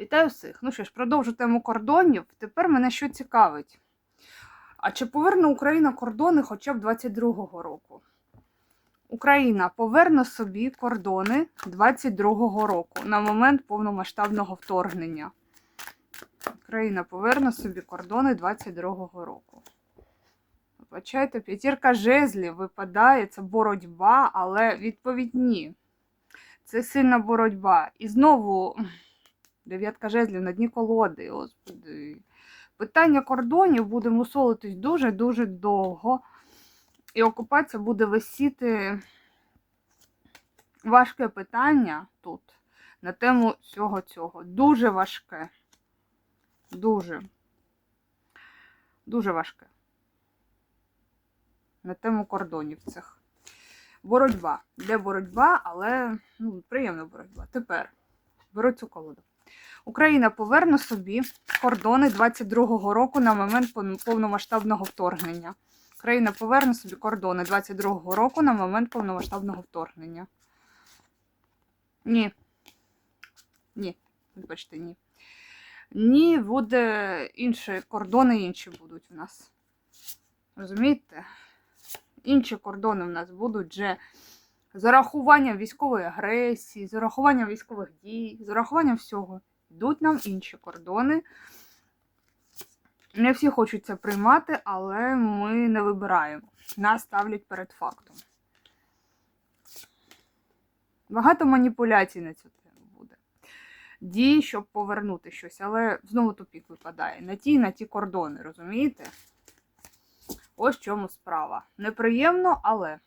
Вітаю всіх. Ну що ж, продовжу тему кордонів. Тепер мене що цікавить. А чи поверне Україна кордони хоча б 22-го року? Україна поверне собі кордони 22-го року на момент повномасштабного вторгнення. Україна поверне собі кордони 22-го року. Вибачайте, п'ятірка жезлів випадає, це боротьба, але відповідь ні. Це сильна боротьба. І знову дев'ятка жезлів на дні колоди. Господи. Питання кордонів буде мусолитись дуже-дуже довго. І окупація буде висіти важке питання тут на тему всього цього. Дуже важке. Дуже. Дуже важке. На тему кордонів цих. Боротьба. Де боротьба, але ну, приємна боротьба. Тепер беру цю колоду. Україна поверне собі кордони 22-го року на момент повномасштабного вторгнення. Україна поверне собі кордони 22-го року на момент повномасштабного вторгнення. Ні. Ні. Вибачте, ні. Ні, буде інші кордони інші будуть у нас. Розумієте? Інші кордони в нас будуть вже з урахуванням військової агресії, з урахуванням військових дій, з урахуванням всього. Йдуть нам інші кордони. Не всі хочуть це приймати, але ми не вибираємо. Нас ставлять перед фактом. Багато маніпуляцій на цю тему буде. Дій, щоб повернути щось, але знову тупік випадає. На ті, на ті кордони, розумієте? Ось чому справа. Неприємно, але